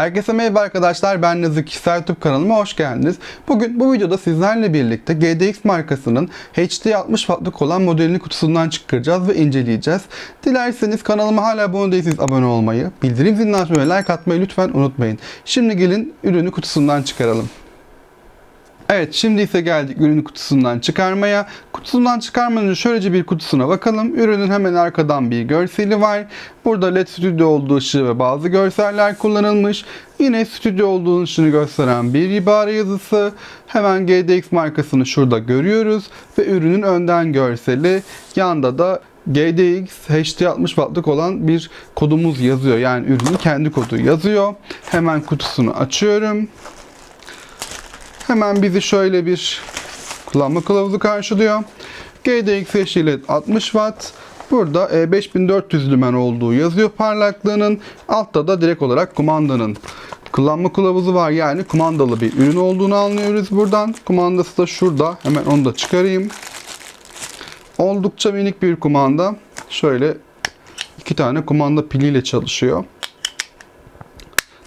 Herkese merhaba arkadaşlar ben Nazı Kişisel YouTube kanalıma hoş geldiniz. Bugün bu videoda sizlerle birlikte GDX markasının HD 60 wattlık olan modelini kutusundan çıkaracağız ve inceleyeceğiz. Dilerseniz kanalıma hala abone değilseniz abone olmayı, bildirim zilini açmayı like atmayı lütfen unutmayın. Şimdi gelin ürünü kutusundan çıkaralım. Evet şimdi ise geldik ürünü kutusundan çıkarmaya. Kutusundan çıkarmadan önce şöylece bir kutusuna bakalım. Ürünün hemen arkadan bir görseli var. Burada LED stüdyo olduğu ışığı ve bazı görseller kullanılmış. Yine stüdyo olduğu ışığını gösteren bir ibare yazısı. Hemen GDX markasını şurada görüyoruz. Ve ürünün önden görseli. Yanda da GDX HD 60 wattlık olan bir kodumuz yazıyor. Yani ürünün kendi kodu yazıyor. Hemen kutusunu açıyorum. Hemen bizi şöyle bir kullanma kılavuzu karşılıyor. GDX HD 60 Watt. Burada e, 5400 lümen olduğu yazıyor parlaklığının. Altta da direkt olarak kumandanın kullanma kılavuzu var. Yani kumandalı bir ürün olduğunu anlıyoruz buradan. Kumandası da şurada. Hemen onu da çıkarayım. Oldukça minik bir kumanda. Şöyle iki tane kumanda piliyle çalışıyor.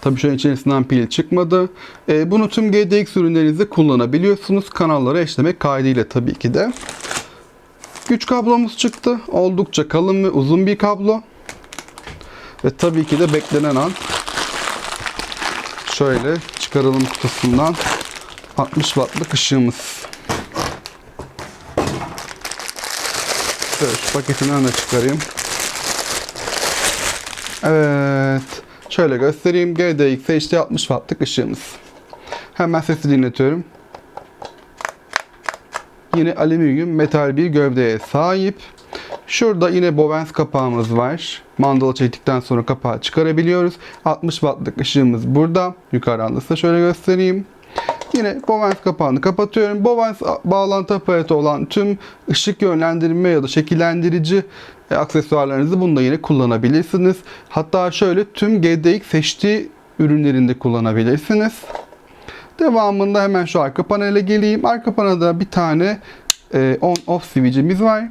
Tabii şu an içerisinden pil çıkmadı. E, bunu tüm GDX ürünlerinizde kullanabiliyorsunuz. Kanallara eşlemek kaydıyla tabii ki de. Güç kablomuz çıktı. Oldukça kalın ve uzun bir kablo. Ve tabii ki de beklenen an. Şöyle çıkaralım kutusundan. 60 wattlık ışığımız. Şu paketinden de çıkarayım. Evet. Şöyle göstereyim. GDX HD 60 wattlık ışığımız. Hemen sesi dinletiyorum. Yine alüminyum metal bir gövdeye sahip. Şurada yine Bowens kapağımız var. Mandalı çektikten sonra kapağı çıkarabiliyoruz. 60 wattlık ışığımız burada. Yukarıdan da şöyle göstereyim. Yine Bowens kapağını kapatıyorum. Bowens bağlantı aparatı olan tüm ışık yönlendirme ya da şekillendirici aksesuarlarınızı bunda yine kullanabilirsiniz. Hatta şöyle tüm GDX HD ürünlerinde kullanabilirsiniz. Devamında hemen şu arka panele geleyim. Arka panelde bir tane e, on off switch'imiz var.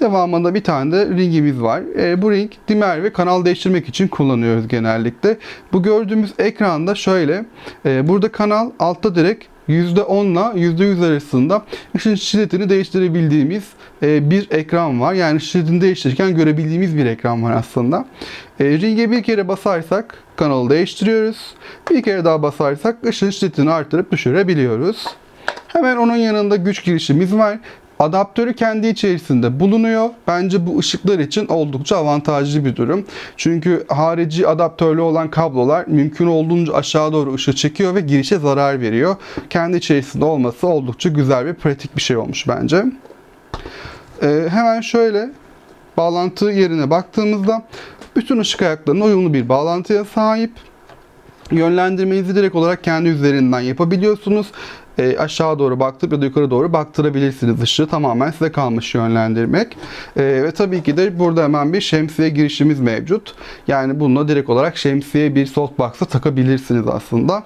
Devamında bir tane de ringimiz var. E, bu ring dimer ve kanal değiştirmek için kullanıyoruz genellikle. Bu gördüğümüz ekranda şöyle. E, burada kanal altta direkt %10 ile %100 arasında ışın şiddetini değiştirebildiğimiz e, bir ekran var. Yani şiddetini değiştirirken görebildiğimiz bir ekran var aslında. E, ringe bir kere basarsak kanalı değiştiriyoruz. Bir kere daha basarsak ışın şiddetini artırıp düşürebiliyoruz. Hemen onun yanında güç girişimiz var. Adaptörü kendi içerisinde bulunuyor. Bence bu ışıklar için oldukça avantajlı bir durum. Çünkü harici adaptörlü olan kablolar mümkün olduğunca aşağı doğru ışığı çekiyor ve girişe zarar veriyor. Kendi içerisinde olması oldukça güzel ve pratik bir şey olmuş bence. Ee, hemen şöyle bağlantı yerine baktığımızda bütün ışık ayaklarına uyumlu bir bağlantıya sahip. Yönlendirmenizi direkt olarak kendi üzerinden yapabiliyorsunuz. E, aşağı doğru baktırıp ya da yukarı doğru baktırabilirsiniz ışığı. Tamamen size kalmış yönlendirmek. E, ve tabii ki de burada hemen bir şemsiye girişimiz mevcut. Yani bununla direkt olarak şemsiye bir softbox'a takabilirsiniz aslında.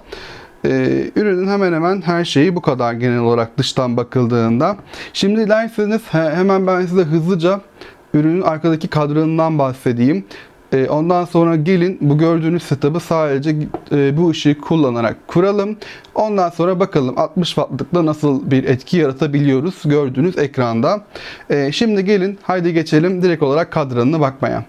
Ee, ürünün hemen hemen her şeyi bu kadar genel olarak dıştan bakıldığında. Şimdi dilerseniz he, hemen ben size hızlıca ürünün arkadaki kadranından bahsedeyim. Ee, ondan sonra gelin bu gördüğünüz setup'ı sadece e, bu ışığı kullanarak kuralım. Ondan sonra bakalım 60 wattlıkla nasıl bir etki yaratabiliyoruz gördüğünüz ekranda. Ee, şimdi gelin haydi geçelim direkt olarak kadranına bakmaya.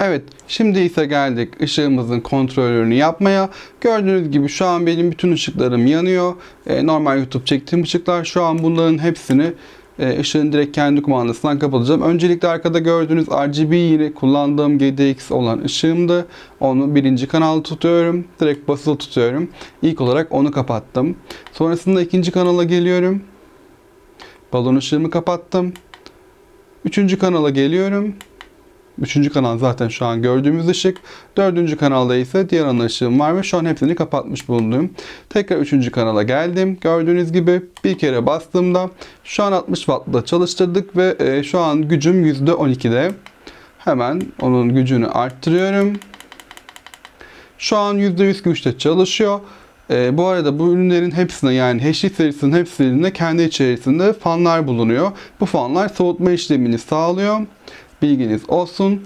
Evet, şimdi ise geldik ışığımızın kontrolörünü yapmaya. Gördüğünüz gibi şu an benim bütün ışıklarım yanıyor. Normal YouTube çektiğim ışıklar. Şu an bunların hepsini e, ışığın direkt kendi kumandasından kapatacağım. Öncelikle arkada gördüğünüz RGB yine kullandığım GDX olan ışığımdı. Onu birinci kanalda tutuyorum. Direkt basılı tutuyorum. İlk olarak onu kapattım. Sonrasında ikinci kanala geliyorum. Balon ışığımı kapattım. Üçüncü kanala geliyorum. Üçüncü kanal zaten şu an gördüğümüz ışık. Dördüncü kanalda ise diğer ana ışığım var ve şu an hepsini kapatmış bulundum. Tekrar üçüncü kanala geldim. Gördüğünüz gibi bir kere bastığımda şu an 60 wattla çalıştırdık ve e, şu an gücüm %12'de. Hemen onun gücünü arttırıyorum. Şu an %100 güçte çalışıyor. E, bu arada bu ürünlerin hepsine yani HD serisinin hepsinde kendi içerisinde fanlar bulunuyor. Bu fanlar soğutma işlemini sağlıyor. Bilginiz olsun.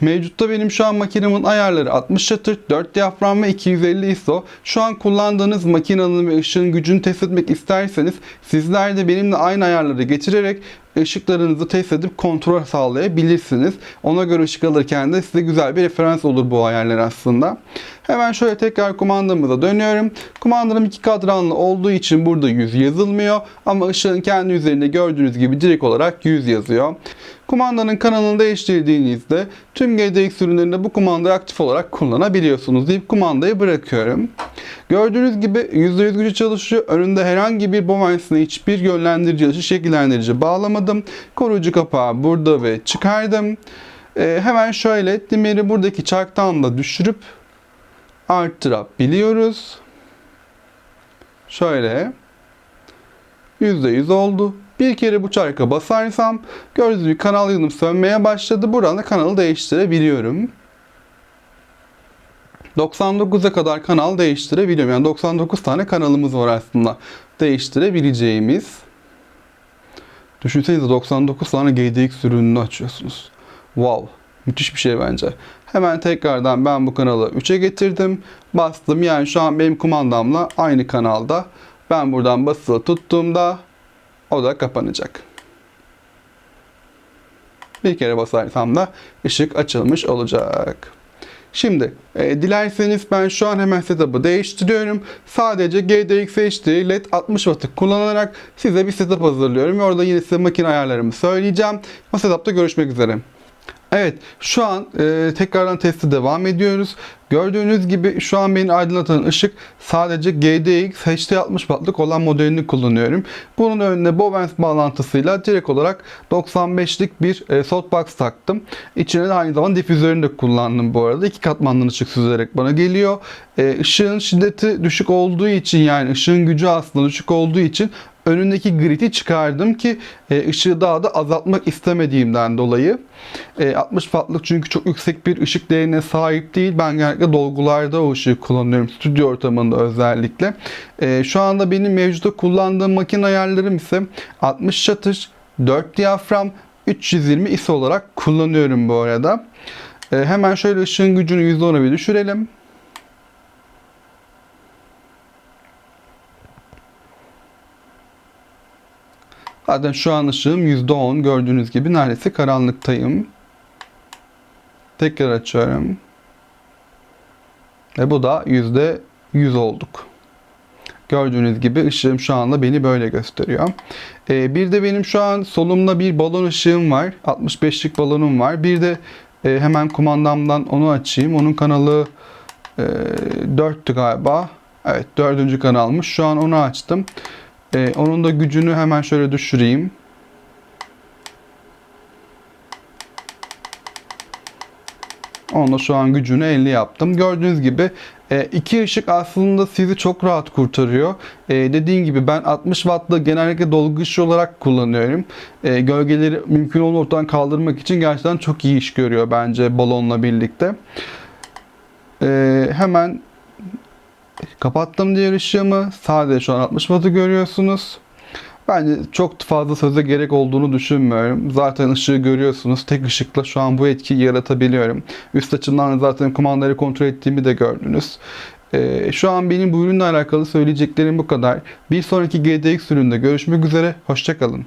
Mevcutta benim şu an makinemin ayarları 60 şatır, 4 diyafram ve 250 ISO. Şu an kullandığınız makinenin ve ışığın gücünü test etmek isterseniz sizler de benimle aynı ayarları getirerek ışıklarınızı test edip kontrol sağlayabilirsiniz. Ona göre ışık alırken de size güzel bir referans olur bu ayarlar aslında. Hemen şöyle tekrar kumandamıza dönüyorum. Kumandanım iki kadranlı olduğu için burada 100 yazılmıyor. Ama ışığın kendi üzerinde gördüğünüz gibi direkt olarak 100 yazıyor. Kumandanın kanalını değiştirdiğinizde tüm GDX ürünlerinde bu kumandayı aktif olarak kullanabiliyorsunuz deyip kumandayı bırakıyorum. Gördüğünüz gibi %100 gücü çalışıyor. Önünde herhangi bir Bowen'sine hiçbir yönlendirici, ışık şekillendirici bağlamadım. Koruyucu kapağı burada ve çıkardım. Ee, hemen şöyle dimeri buradaki çarktan da düşürüp arttırabiliyoruz. Şöyle. %100 oldu. Bir kere bu çarka basarsam gördüğünüz gibi kanal yanım sönmeye başladı. Buradan da kanalı değiştirebiliyorum. 99'a kadar kanal değiştirebiliyorum. Yani 99 tane kanalımız var aslında değiştirebileceğimiz. Düşünsenize 99 tane GDX ürününü açıyorsunuz. Wow. Müthiş bir şey bence. Hemen tekrardan ben bu kanalı 3'e getirdim. Bastım. Yani şu an benim kumandamla aynı kanalda. Ben buradan basılı tuttuğumda o da kapanacak. Bir kere basarsam da ışık açılmış olacak. Şimdi e, dilerseniz ben şu an hemen setup'ı değiştiriyorum. Sadece GDX HD LED 60 Watt'ı kullanarak size bir setup hazırlıyorum. Ve orada yine size makine ayarlarımı söyleyeceğim. O setup'ta görüşmek üzere. Evet şu an e, tekrardan testi devam ediyoruz. Gördüğünüz gibi şu an beni aydınlatan ışık sadece GDX HD 60 wattlık olan modelini kullanıyorum. Bunun önüne Bowens bağlantısıyla direkt olarak 95'lik bir e, softbox taktım. İçine de aynı zamanda difüzörünü de kullandım bu arada. İki katmanlı ışık süzülerek bana geliyor. E, ışığın şiddeti düşük olduğu için yani ışığın gücü aslında düşük olduğu için önündeki grid'i çıkardım ki e, ışığı daha da azaltmak istemediğimden dolayı. E, 60 wattlık çünkü çok yüksek bir ışık değerine sahip değil. Ben genellikle dolgularda o ışığı kullanıyorum. Stüdyo ortamında özellikle. E, şu anda benim mevcutta kullandığım makine ayarlarım ise 60 shutter, 4 diyafram, 320 ISO olarak kullanıyorum bu arada. E, hemen şöyle ışığın gücünü %10'a bir düşürelim. Zaten şu an ışığım %10 gördüğünüz gibi neredeyse karanlıktayım. Tekrar açıyorum. Ve bu da %100 olduk. Gördüğünüz gibi ışığım şu anda beni böyle gösteriyor. Ee, bir de benim şu an solumda bir balon ışığım var. 65'lik balonum var. Bir de e, hemen kumandamdan onu açayım. Onun kanalı e, 4'tü galiba. Evet dördüncü kanalmış. Şu an onu açtım. Ee, onun da gücünü hemen şöyle düşüreyim. Onunla şu an gücünü 50 yaptım. Gördüğünüz gibi e, iki ışık aslında sizi çok rahat kurtarıyor. E, dediğim gibi ben 60 wattlı genellikle dolgu ışığı olarak kullanıyorum. E, gölgeleri mümkün olduğu ortadan kaldırmak için gerçekten çok iyi iş görüyor bence balonla birlikte. E, hemen Kapattım diğer ışığımı. Sadece şu an 60 wattı görüyorsunuz. Bence çok fazla söze gerek olduğunu düşünmüyorum. Zaten ışığı görüyorsunuz. Tek ışıkla şu an bu etkiyi yaratabiliyorum. Üst açımdan zaten kumandayı kontrol ettiğimi de gördünüz. Ee, şu an benim bu ürünle alakalı söyleyeceklerim bu kadar. Bir sonraki GDX üründe görüşmek üzere. Hoşçakalın.